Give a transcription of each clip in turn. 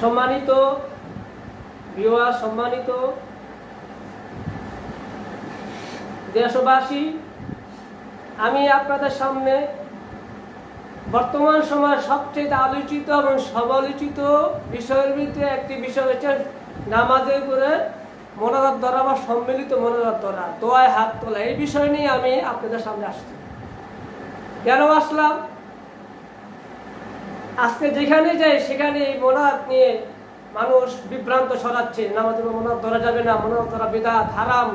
সম্মানিত বিওয়া সম্মানিত দেশবাসী, আমি আপনাদের সামনে বর্তমান সময় সবচেয়ে আলোচিত এবং সমালোচিত বিষয়ের ভিতরে একটি বিষয় হচ্ছে নামাজের উপরে মনোরাত ধরা বা সম্মিলিত মনোরাত ধরা, দোয়ায় হাত তোলা। এই বিষয় নিয়ে আমি আপনাদের সামনে আসছি। কেন আসলাম? আজকে যেখানে যাই সেখানে এই মনোরাত নিয়ে মানুষ বিভ্রান্ত ছড়াচ্ছে। নামাজের মনোরাত ধরা যাবে না। মনোরাত ধরা বিদাত, হারাম।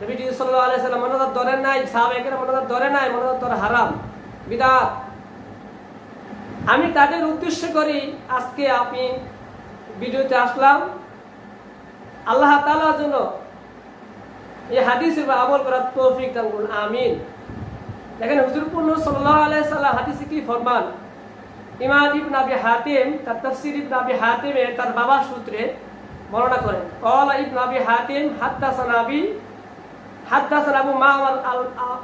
নবীজি সাল্লাল্লাহু আলাইহি সাল্লাম ধরে নাই। সাহাবায়ে মনোরাত ধরে নাই মনোরাত ধরা হারাম, বিদাত। আমি তাদের উদ্দেশ্য করি আজকে আমি ভিডিওতে আসলাম। আল্লাহ তাআলার জন্য এই উপর আমল করার তৌফিক দান করুন। আমিন। দেখেন হুজুরপূর্ণ সাল্লাল্লাহু আলাইহি সাল্লাম হাদিসে কি ফরমান? ইমাম ইবন আবি হাতিম তার তাফসীর ইবন আবি হাতিমে তার বাবার সূত্রে বর্ণনা করেন قال ইবন আবি হাতিম হাদাসানা আবি حدثنا ابو معمر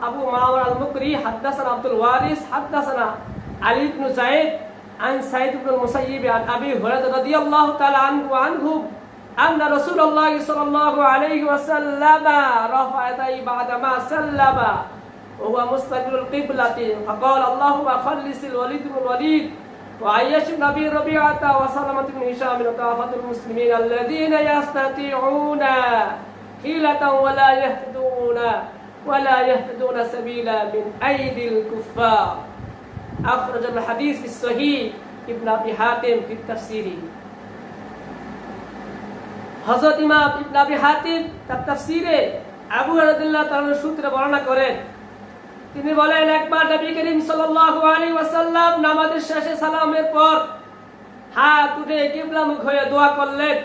ابو معمر المقري حدثنا عبد الوارث حدثنا علي بن زيد عن سعيد بن المسيب عن ابي هريره رضي الله تعالى عنه وعنه ان رسول الله صلى الله عليه وسلم رفع يديه بعدما سلم وهو مستقبل القبلة فقال اللهم خلص الوليد بن الوليد وعيش بن ابي ربيعه وسلمة بن هشام وكافة المسلمين الذين يستطيعون حيلة ولا يهتدون ولا يهتدون سبيلا من أيدي الكفار أخرج الحديث في الصحيح ابن أبي حاتم في التفسير হযরত ইমাম ইবনে আবি হাতিম তার তাফসীরে আবু রাদিয়াল্লাহু তাআলার সূত্রে বর্ণনা করেন তিনি বলেন, একবার নবী করিম সাল্লাল্লাহু আলাইহি ওয়াসাল্লাম নামাজের শেষে সালামের পর হাত উঠে কিবলামুখ হয়ে দোয়া করলেন,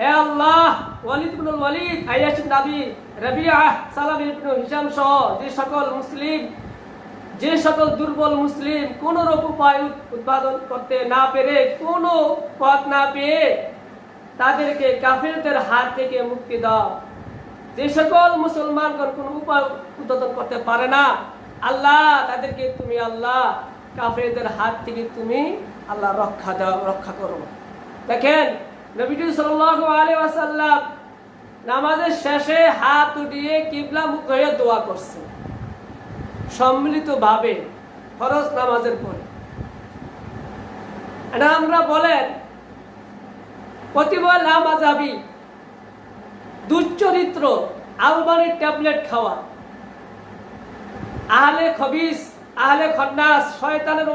হে আল্লাহ, ওয়ালিদ ইবনুল ওয়ালিদ আইয়াস ইবনে আবি সালাম ইবনে হিশাম সহ যে সকল মুসলিম, যে সকল দুর্বল মুসলিম কোন উপায় উৎপাদন করতে না পেরে, কোন পথ না পেয়ে তাদেরকে কাফেরদের হাত থেকে মুক্তি দাও। যে সকল মুসলমানগণ কোন উপায় উদ্বোধন করতে পারে না, আল্লাহ তাদেরকে তুমি আল্লাহ, কাফেরদের হাত থেকে তুমি আল্লাহ রক্ষা দাও, রক্ষা করো। দেখেন, নবীজি সাল্লাল্লাহু আলাইহি ওয়াসাল্লাম নামাজের শেষে হাত উঠিয়ে কিবলা মুখ হয়ে দোয়া করছে। সম্মিলিত ভাবে ফরজ নামাজের পরে। এটা আমরা বলেন প্রতিবার নামাজাবি দুশ্চরিত্র আলমারির ট্যাবলেট খাওয়া। আহলে খবিস আহলে খন্নাস শয়তানের